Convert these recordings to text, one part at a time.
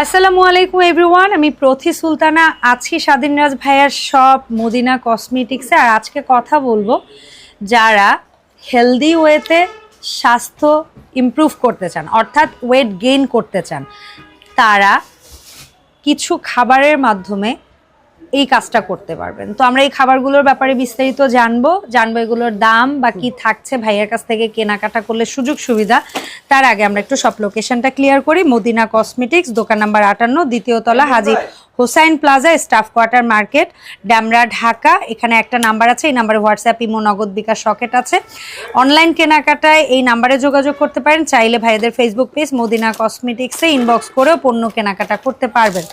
আসসালামু আলাইকুম এভরিওয়ান আমি প্রথি সুলতানা, আছি স্বাধীনরাজ ভাইয়ার সব মদিনা কসমেটিক্সে আর আজকে কথা বলব যারা হেলদি ওয়েতে স্বাস্থ্য ইমপ্রুভ করতে চান, অর্থাৎ ওয়েট গেইন করতে চান। তারা কিছু খাবারের মাধ্যমে এই কাজটা করতে পারবেন। তো আমরা এই খাবারগুলোর ব্যাপারে বিস্তারিত জানব জানব এগুলোর দাম বা কি থাকছে ভাইয়ের কাছ থেকে কেনাকাটা করলে সুযোগ সুবিধা। তার আগে আমরা একটু সব লোকেশনটা ক্লিয়ার করি। মদিনা কসমেটিক্স দোকান নাম্বার আটান্ন দ্বিতীয় তলা Haji Hossain plaza staff quarter market Demra Dhaka. এখানে একটা নাম্বার আছে এই নাম্বারে হোয়াটসঅ্যাপ ইমো নগদ বিকাশ সকেট আছে। অনলাইন কেনাকাটায় এই নাম্বারে যোগাযোগ করতে পারেন। চাইলে ভাইদের ফেসবুক পেজ মদিনা কসমেটিক্সে ইনবক্স করেও পণ্য কেনাকাটা করতে পারবেন।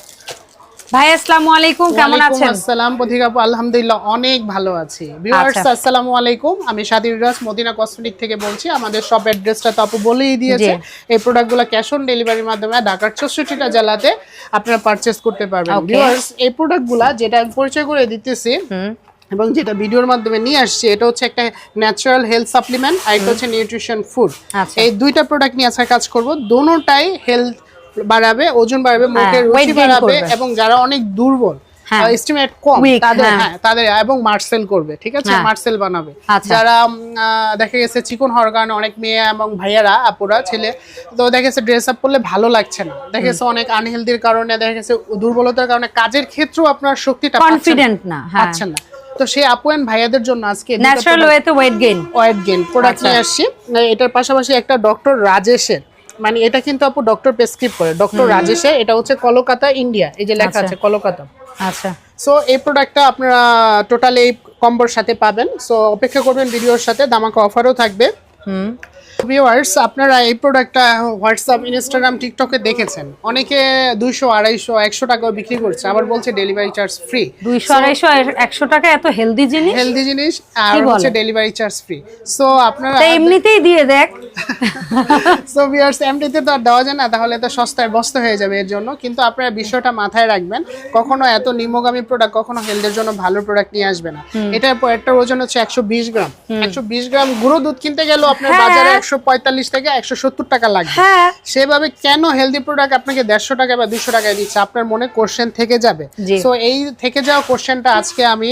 ভাই আসসালামু আলাইকুম কেমন আছেন? আসসালাম পথিক আপু আলহামদুলিল্লাহ অনেক ভালো আছি। ভিউয়ার্স আচ্ছা। আসসালামু আলাইকুম আমি সাদির রাজ মদিনা কসমেটিক থেকে বলছি আমাদের সব অ্যাড্রেসটা তো আপু বলেই দিয়েছে। এই প্রোডাক্টগুলো ক্যাশ অন ডেলিভারির মাধ্যমে ঢাকার চৌষট্টিটা জেলাতে আপনারা পারচেস করতে পারবেন. ভিউয়ার্স এই প্রোডাক্টগুলা যেটা আমি পরিচয় করে দিতেছি এবং যেটা ভিডিওর মাধ্যমে নিয়ে আসছি এটা হচ্ছে একটা ন্যাচারাল হেলথ সাপ্লিমেন্ট আর এটা হচ্ছে নিউট্রিশন ফুড আচ্ছা। এই দুইটা প্রোডাক্ট নিয়ে আজকে কাজ করব দোনোটাই হেলথ বাড়াবে ওজন বাড়াবে মুখের রুচি বাড়াবে এবং যারা অনেক দুর্বল হ্যাঁ। এস্টিমেট কম তাদের হ্যাঁ। হ্যাঁ তাদের এবং মার্সেল করবে ঠিক আছে? হ্যাঁ। মার্সেল বানাবে। আচ্ছা। যারা দেখা গেছে চিকন হওয়ার কারণে অনেক মেয়ে এবং ভাইয়ারা আপুরা ছেলে তো দেখা গেছে ড্রেস আপ করলে ভালো লাগছে না। দেখা গেছে অনেক আনহেলদির কারণে দেখা গেছে দুর্বলতার কারণে কাজের ক্ষেত্রেও আপনার শক্তিটা কনফিডেন্ট না। হ্যাঁ। পাচ্ছেন না। তো সেই আপু এন্ড ভাইয়াদের জন্য আজকে ন্যাচারাল ওয়েতে weight gain weight gain product. নিয়ে আসছি। এটার পাশাপাশি একটা ডক্টর রাজেশের। মানে এটা কিন্তু আপু ডক্টর প্রেসক্রিপ করে। ডক্টর রাজেশে এটা হচ্ছে কলকাতা ইন্ডিয়া এই যে লেখা আচ্ছা। আছে কলকাতা। আচ্ছা। সো এই প্রোডাক্টটা আপনারা টোটাল এই কম্বোর সাথে পাবেন। সো অপেক্ষা করবেন ভিডিওর সাথে দামাকা অফারও থাকবে। হুম। ভিউয়ার্স আপনারা এই প্রোডাক্টটা হোয়াটসঅ্যাপ ইনস্টাগ্রাম টিকটকে দেখেছেন। অনেকে দুইশো আড়াইশো একশো টাকা বিক্রি করছে আবার বলছে ডেলিভারি চার্জ ফ্রি দুইশো আড়াইশো একশো টাকা এত হেলদি জিনিস? হেলদি জিনিস আর হচ্ছে ডেলিভারি চার্জ ফ্রি সো আপনারা এমনিতেই দিয়ে দেখ। সো ভিউয়ার্স এমনিতে তো আর দেওয়া যায় না তাহলে তো সস্তায় বস্তা হয়ে যাবে এর জন্য। কিন্তু আপনারা বিষয়টা মাথায় রাখবেন কখনো এত নিম্নগামী প্রোডাক্ট কখনো হেলথের জন্য ভালো প্রোডাক্ট নিয়ে আসবে না। এটার একটা ওজন হচ্ছে একশো বিশ গ্রাম। একশো বিশ গ্রাম গুঁড়ো দুধ কিনতে গেলেও আপনার হ্যাঁ। বাজারে একশো পঁয়তাল্লিশ থেকে একশো সত্তর টাকা লাগবে। হ্যাঁ। সেভাবে কেন হেলদি প্রোডাক্ট আপনাকে দেড়শো টাকা বা দুশো টাকায় দিচ্ছে? আপনার মনে কোশ্চেন থেকে যাবে। সো এই থেকে যাওয়া কোশ্চেনটা আজকে আমি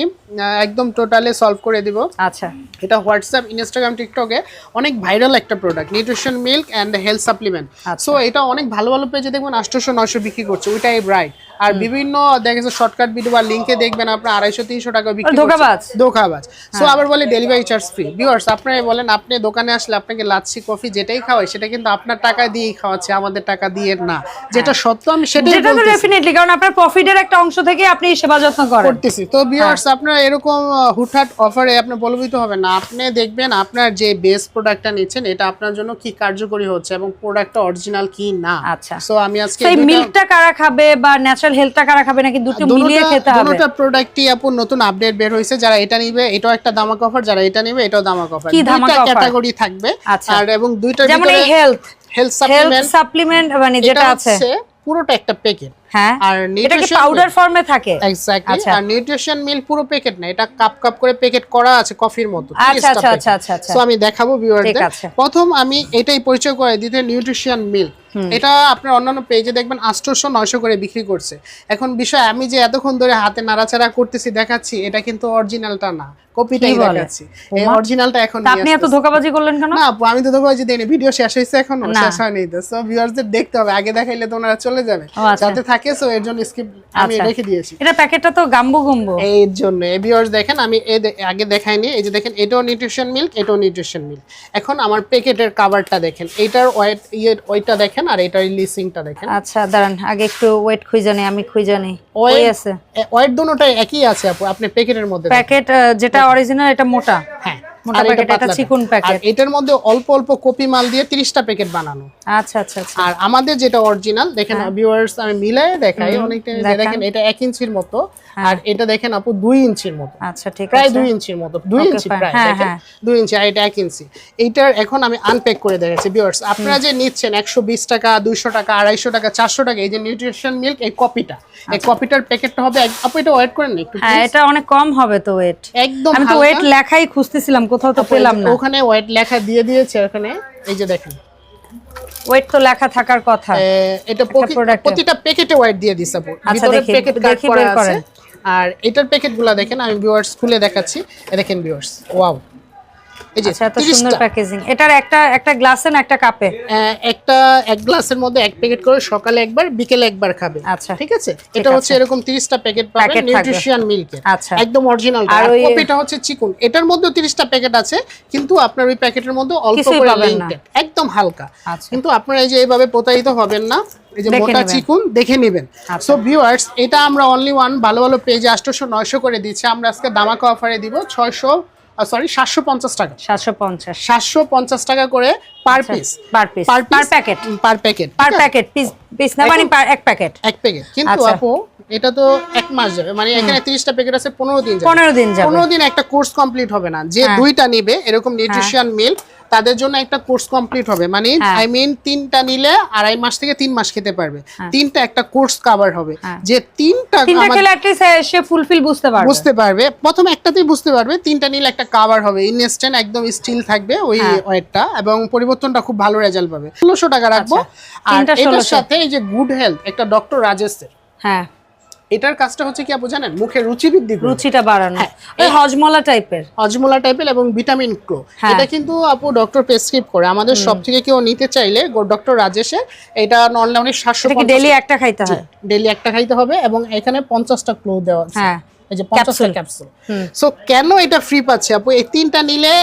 একদম টোটালি সলভ করে দিব। আচ্ছা। এটা হোয়াটসঅ্যাপ ইনস্টাগ্রাম টিকটকে অনেক ভাইরাল একটা product nutrition milk and health supplement. So এটা অনেক ভালো ভালো পেজে দেখবেন আটশোশো নয়শো বিক্রি করছে ওইটাই ব্রাইট আর বিভিন্ন দেখা শর্টকাট ভিডিও বা লিঙ্কে দেখবেন আপনার আড়াইশো তিনশো টাকা বিক্রি। ধোঁকাবাজ। ধোকাবাজ। সো হ্যাঁ। আবার বলে ডেলিভারি চার্জ ফ্রি ভিউয়ার্স আপনারা বলেন আপনি দোকানে আসলে আপনাকে লাচ্ছি কফি যেটাই খাওয়াই সেটা কিন্তু আপনার টাকা দিয়েই খাওয়াচ্ছে আমাদের টাকা দিয়ে না। যেটা সত্য আমি সেটাই যেটা তো ডেফিনেটলি কারণ আপনার প্রফিটের একটা অংশ থেকে আপনি সেবা যত্ন করেন। করতেছি। তো ভিউয়ার্স আপনারা এরকম হুটহাট অফারে আপনি বলবিত হবে না। আপনি দেখবেন আপনার যে বেস প্রোডাক্টটা নিচ্ছেন এটা আপনার জন্য কি কার্যকরী হচ্ছে এবং প্রোডাক্টটা অরিজিনাল কি না। আচ্ছা। সো আমি আজকে দুইটা- মিল্কটা কারা খাবে বা ন্যাচারাল হেলথটা কারা খাবে নাকি দুটো মিলিয়ে খেতে হবে? দুটো প্রোডাক্টই আপু নতুন আপডেট বের হয়েছে। যারা এটা নিবে এটাও একটা দামাক অফার যারা এটা নিবে এটাও দামাক অফার কি ধামাকা ক্যাটাগরি থাকবে। আচ্ছা। আর এবং দুইটার ভিতরে যেমন health health health supplement supplement মানে যেটা আছে। পুরোটা একটা প্যাকেট হ্যাঁ? আর এটা কি পাউডার ফর্মে থাকে? এক্স্যাক্টলি আচ্ছা। আর নিউট্রিশন মিল পুরো প্যাকেট না এটা কাপ কাপ করে প্যাকেট করা আছে কফির মতো আচ্ছা, আচ্ছা, আচ্ছা, আচ্ছা, আচ্ছা। সো আমি দেখাবো ভিউয়ারদের প্রথম আমি এটাই পরিচয় করে দিতে নিউট্রিশন মিল এটা আপনার অন্যান্য পেজে দেখবেন আটশোশো নয়শো করে বিক্রি করছে। এখন বিষয় আমি যে এতক্ষণ ধরে হাতে নাড়াচাড়া করতেছি দেখাচ্ছি এটা কিন্তু অরিজিনালটা না। কপিটাই দেখাচ্ছি। এই অরিজিনালটা এখন আপনি এত ধোকাবাজি করলেন কেন? না আমি তো দেখিনি ভিডিও শেষ হয়েছে এখন। শেষ হয়নি তো। সো ভিউয়ারদের দেখতে হবে আগে দেখাইলে তো ওনারা চলে যাবে। আচ্ছা। যাতে থাকে সো এর জন্য স্কিপ আমি আচ্ছা। রেখে দিয়েছি। এটা প্যাকেটটা তো গাম্বু গুম্বু। এর জন্য। ভিউয়ার্স দেখেন আমি আগে দেখাইনি এই যে দেখেন এটাও নিউট্রিশন মিল্ক এটাও নিউট্রিশন মিল্ক এখন আমার প্যাকেটের কাভারটা দেখেন এটার ওয়েট ইয়ে ওইটা দেখেন আর এটার লিসিংটা দেখেন। আচ্ছা দাঁড়ান আগে একটু ওয়েট খুঁজে নেই আমি খুঁজে নেই। ওই আছে। ওয়েট দুটোটাই একই আছে আপু আপনি প্যাকেটের মধ্যে প্যাকেট যেটা অরিজিনাল এটা মোটা। হ্যাঁ। মোটা প্যাকেট এটা পাতলাটা। চিকন আর এটার মধ্যে অল্প অল্প কপি মাল দিয়ে তিরিশটা প্যাকেট বানানো। আচ্ছা আচ্ছা আচ্ছা। আর আমাদের যেটা অরিজিনাল দেখেন ভিউয়ার্স আমি মিলাই দেখাই অনেকটা দেখেন। এটা ইঞ্চির মতো আর এটা দেখেন আপু ইঞ্চির মতো। আচ্ছা ঠিক প্রায় ইঞ্চির মতো ইঞ্চি প্রায় হ্যাঁ, দেখেন? হ্যাঁ। ইঞ্চি আর এটা ইঞ্চি। এইটার এখন আমি আনপ্যাক করে দেখাচ্ছি ভিউয়ার্স আপনারা যে নিচ্ছেন একশো বিশ টাকা দুইশো টাকা আড়াইশো টাকা চারশো টাকা এই যে নিউট্রিশন মিল্ক এই কপিটা এই কপিটার প্যাকেটটা হবে আপু এটা ওয়েট করেন একটু হ্যাঁ এটা অনেক কম হবে তো ওয়েট একদম আমি তো ওয়েট লেখাই খুঁজতেছিলাম কোথাও তো পেলাম না। ওখানে ওয়েট লেখা দিয়ে দিয়েছে ওখানে এই যে দেখেন। ওয়েট তো লেখা থাকার কথা। এটা। প্রতিটা প্যাকেটে ওয়েট দিয়ে দিছে আপু। আচ্ছা, ভিতরে প্যাকেট কাট করা আছে। আর এটার প্যাকেটগুলো দেখেন আমি ভিউয়ার্স খুলে দেখাচ্ছি। এ দেখেন ভিউয়ার্স ওয়াও এই যে আচ্ছা এত সুন্দর প্যাকেজিং এটার একটা একটা গ্লাসে না একটা কাপে একটা এক গ্লাসের মধ্যে এক প্যাকেট করে সকালে একবার বিকেলে একবার খাবে। আচ্ছা। ঠিক আছে? এটা হচ্ছে এরকম 30টা প্যাকেট পাবেন নিউট্রিশন মিল্কের আচ্ছা। একদম অরিজিনাল আর আর কপিটা হচ্ছে চিকুন। এটার মধ্যে 30টা প্যাকেট আছে কিন্তু আপনার ওই প্যাকেটের মধ্যে অল্প করে একদম হালকা। কিন্তু আপনারা এই যে এইভাবে প্রতারিত হবেন না এই যে দেখে মোটা চিকুন দেখে নেবেন। সো ভিউয়ার্স এটা আমরা অনলি ওয়ান ভালো ভালো পেজ আটশোশো নয়শো করে দিচ্ছি। আমরা আজকে দামাকা অফারে দিব ছয়শো সরি সাতশো পঞ্চাশ টাকা। সাতশো পঞ্চাশ। সাতশো পঞ্চাশ টাকা করে per piece per piece per per packet per packet per packet piece piece না মানে এক প্যাকেট এক প্যাকেট কিন্তু আচ্ছা। আপু এটা তো এক মাস যাবে। মানে এখানে তিরিশটা প্যাকেট আছে পনেরো দিন যাবে। পনেরো দিন যাবে। পনেরো দিন একটা কোর্স কমপ্লিট হবে না। যে হ্যাঁ। দুইটা নিবে এরকম নিউট্রিশন মিল তাদের জন্য একটা কোর্স কমপ্লিট হবে। মানে হ্যাঁ। আই মিন তিনটা নিলে আড়াই মাস থেকে তিন মাস খেতে পারবে। হ্যাঁ। তিনটা একটা কোর্স কভার হবে। হ্যাঁ। যে তিনটা সে ফুলফিল বুঝতে পারবে। বুঝতে পারবে। প্রথম একটাতেই বুঝতে পারবে তিনটা নিলে একটা কাভার হবে। ইনস্ট্যান্ট একদম স্টিল থাকবে ওই হ্যাঁ। ওয়েটটা এবং পরিবর্তনটা খুব ভালো রেজাল্ট পাবে। ষোলোশো টাকা রাখব। আচ্ছা। আর এটার সাথে এই যে গুড হেলথ একটা ডক্টর রাজেশের। হ্যাঁ। এটার কাজটা হচ্ছে কি আপু জানেন? মুখে রুচি বৃদ্ধি। রুচিটা বাড়ানো। হ্যাঁ। ওই হজমলা টাইপের হজমোলা টাইপের এবং ভিটামিন হ্যাঁ। এটা কিন্তু আপু ডক্টর প্রেসক্রিপ করে। আমাদের সব থেকে কেউ নিতে চাইলে ডক্টর রাজেশের এটা এটা কি ডেলি একটা খাইতে হয়? ডেইলি একটা খাইতে হবে এবং এখানে পঞ্চাশটা ক্লো দেওয়া আছে। হ্যাঁ। এই যে। ক্যাপসুল সো কেন এটা ফ্রি পাচ্ছে? আপু এই তিনটা নিলে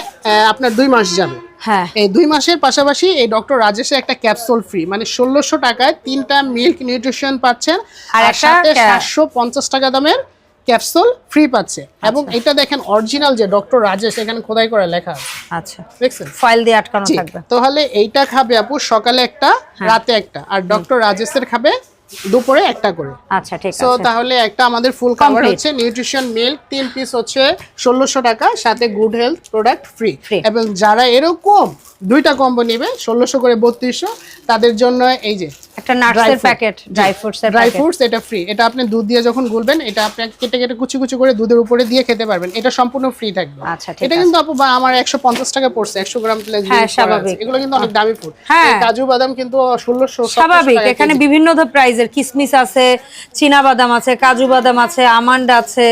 আপনার দুই মাস যাবে। হ্যাঁ। এই দুই মাসের পাশাপাশি এই ডক্টর রাজেশের একটা ক্যাপসুল ফ্রি মানে ষোলোশো টাকায় তিনটা মিল্ক নিউট্রিশন পাচ্ছেন আর সাথে সাতশো পঞ্চাশ টাকা দামের ক্যাপসুল ফ্রি পাচ্ছে। এবং আচ্ছা। এটা দেখেন অরিজিনাল যে ডক্টর রাজেশ এখানে খোদাই করে লেখা আছে। আচ্ছা। দেখছেন? ফাইল দিয়ে আটকানো। থাকবে। তাহলে এইটা খাবে আপু সকালে একটা হ্যাঁ। রাতে একটা। আর ডক্টর রাজেশের খাবে দুপুরে একটা করে। আচ্ছা ঠিক সো আছে। তাহলে একটা আমাদের ফুল কভার হচ্ছে নিউট্রিশন মিল্ক তিন পিস হচ্ছে ষোলোশো টাকা সাথে গুড হেলথ প্রোডাক্ট ফ্রি এবং যারা এরকম দুইটা কম্বো নেবে ষোলোশো করে বত্রিশশো তাদের জন্য এই যে একটা নাটসের প্যাকেট ড্রাই ফ্রুটস এর ড্রাই ফ্রুটস এটা ফ্রি এটা আপনি দুধ দিয়ে যখন গুলবেন এটা আপনি কেটে কেটে কুচি কুচি করে দুধের উপরে দিয়ে খেতে পারবেন। এটা সম্পূর্ণ ফ্রি থাকবে। আচ্ছা, ঠিক এটা কিন্তু আপু বা আমার একশো পঞ্চাশ টাকা পড়ছে একশো গ্রাম প্লাস হ্যাঁ, স্বাভাবিক। এগুলো কিন্তু অনেক দামি ফুড হ্যাঁ। কাজু বাদাম কিন্তু ষোলোশো স্বাভাবিক। এখানে বিভিন্ন প্রাইজের কিসমিস আছে চীনা বাদাম আছে কাজু বাদাম আছে আমন্ড আছে।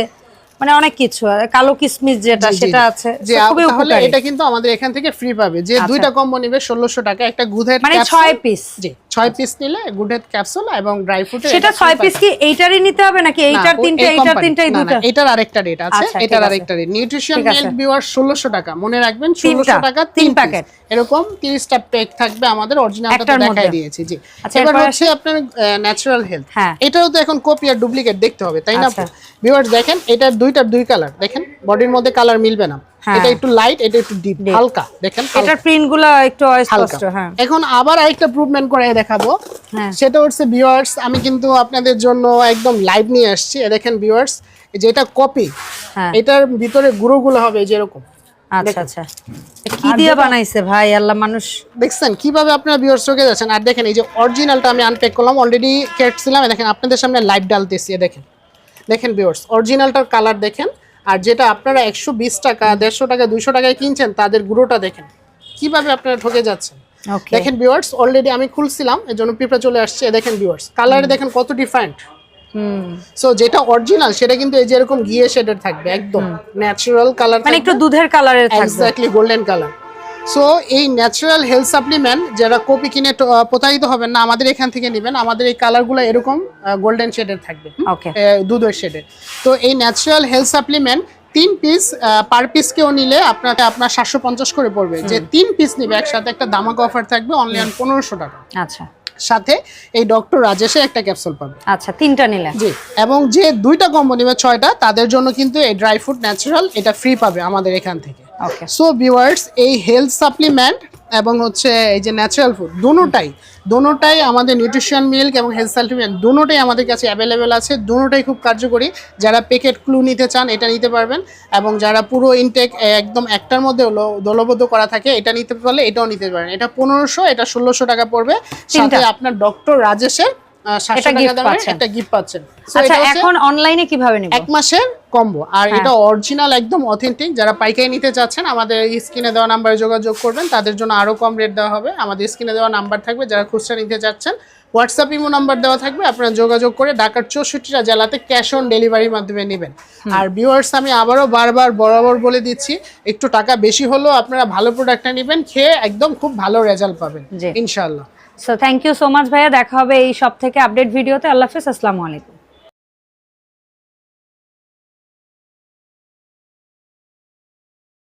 মানে অনেক কিছু কালো কিসমিস যেটা সেটা আছে যে তাহলে এটা কিন্তু আমাদের এখান থেকে ফ্রি পাবে। যে আচ্ছা। দুইটা কম্বো নিবে ষোলোশো টাকা একটা গুধের মানে ছয় পিস জি পিস নিলে গুডের ক্যাপসুল এবং ড্রাই ফ্রুট সেটা পিস কি এইটারই নিতে হবে নাকি এইটার তিনটা এইটার তিনটা এই দুটো এটার আরেকটা রেট আছে আচ্ছা, এটার আরেকটা রেট নিউট্রিশন মিল্ক টাকা মনে রাখবেন টাকা তিন প্যাকেট। এরকম তিরিশটা প্যাক থাকবে আমাদের অরিজিনালটা একটার দেখাই দিয়েছি জি। আচ্ছা, এবার হচ্ছে আপনার ন্যাচারাল হেলথ হ্যাঁ। এটাও তো এখন কপি আর ডুপ্লিকেট দেখতে হবে তাই না। ভিউয়ার্স দেখেন এটার দুইটার দুই কালার দেখেন? বডির মধ্যে কালার মিলবে না। হ্যাঁ। এটা একটু লাইট এটা একটু ডিপ হালকা দেখেন। এটার প্রিন্টগুলো একটু হালকা। অস্পষ্ট হ্যাঁ। এখন আবার আরেকটা প্রুভমেন্ট করে দেখাবো। হ্যাঁ। সেটা হচ্ছে ভিউয়ার্স আমি কিন্তু আপনাদের জন্য একদম লাইভ নিয়ে আসছি। এ দেখেন ভিউয়ার্স যেটা কপি হ্যাঁ। এটার ভিতরে গুঁড়োগুলো হবে যেরকম আচ্ছা আচ্ছা। কি দিয়ে বানাইছে ভাই? আল্লাহ মানুষ। দেখছেন কীভাবে আপনারা ভিউয়ার্স চোখে যাচ্ছেন? আর দেখেন এই যে অরিজিনালটা আমি আনপ্যাক করলাম অলরেডি কেটছিলাম এ দেখেন আপনাদের সামনে লাইভ ডালতেছি দেখেন। দেখেন ভিউয়ার্স অরিজিনালটার কালার দেখেন আর যেটা আপনারা একশো বিশ টাকা দেড়শো টাকা দুইশো টাকায় কিনছেন তাদের গুঁড়োটা দেখেন কীভাবে আপনারা ঠকে যাচ্ছেন। দেখেন ভিউয়ার্স অলরেডি আমি খুলছিলাম এর জন্য পিঁপড়া চলে আসছে দেখেন ভিউয়ার্স কালারে দেখেন কত ডিফারেন্ট হুম। সো যেটা অরিজিনাল সেটা কিন্তু এই যে এরকম গিয়ে শেডের থাকবে একদম ন্যাচারাল কালার মানে একটু দুধের কালারের থাকবে। এক্স্যাক্টলি গোল্ডেন কালার সো এই ন্যাচারাল হেলথ সাপ্লিমেন্ট যারা কপি কিনে প্রতারিত হবেন না আমাদের এখান থেকে নেবেন। আমাদের এই কালারগুলো এরকম গোল্ডেন শেডের থাকবে। ওকে দুধের শেডের তো এই ন্যাচারাল হেলথ সাপ্লিমেন্ট তিন পিস পার পিস কেউ নিলে আপনাকে আপনার সাতশো পঞ্চাশ করে পড়বে। যে তিন পিস নিবে একসাথে একটা দামাক অফার থাকবে অনলি অন পনেরোশো টাকা। আচ্ছা। সাথে এই ডক্টর রাজেশে একটা ক্যাপসুল পাবে। আচ্ছা তিনটা নিলে। জি এবং যে দুইটা কম্বো নিবে ছয়টা তাদের জন্য কিন্তু এই ড্রাই ফ্রুট ন্যাচারাল এটা ফ্রি পাবে আমাদের এখান থেকে। সো ভিউয়ার্স এই হেলথ সাপ্লিমেন্ট এবং হচ্ছে এই যে ন্যাচারাল ফুড দুটোটাই দুটোটাই আমাদের নিউট্রিশন মিল্ক এবং হেলথ সাপ্লিমেন্ট দুটোটাই আমাদের কাছে অ্যাভেলেবেল আছে দুটোটাই খুব কার্যকরী। যারা প্যাকেট ক্লু নিতে চান এটা নিতে পারবেন। এবং যারা পুরো ইনটেক একদম একটার মধ্যে দলবদ্ধ করা থাকে এটা নিতে পারলে এটাও নিতে পারেন। এটা পনেরোশো এটা ষোলোশো টাকা পড়বে। সাথে তিনটা। আপনার ডক্টর রাজেশের একটা গিফট পাচ্ছেন। আচ্ছা এখন অনলাইনে কীভাবে নিব? এক মাসের কম্বো আর হ্যাঁ। এটা অরিজিনাল একদম অথেন্টিক যারা পাইকারি নিতে চাচ্ছেন আমাদের স্ক্রিনে দেওয়া নাম্বারে যোগাযোগ করবেন। তাদের জন্য আরও কম রেট দেওয়া হবে। আমাদের স্ক্রিনে দেওয়া নাম্বার থাকবে। যারা খুচরা নিতে চাচ্ছেন হোয়াটসঅ্যাপ ইমো নাম্বার দেওয়া থাকবে। আপনারা যোগাযোগ করে ঢাকার চৌষট্টিটা জেলাতে ক্যাশ অন ডেলিভারির মাধ্যমে নেবেন। আর ভিউয়ার্স আমি আবারও বারবার বরাবর বলে দিচ্ছি একটু টাকা বেশি হলেও আপনারা ভালো প্রোডাক্টটা নেবেন খেয়ে একদম খুব ভালো রেজাল্ট পাবেন। জি। So thank you so much ভাইয়া। দেখা হবে এই সব থেকে আপডেট ভিডিওতে। আল্লাহ হাফিজ, আসসালামু আলাইকুম।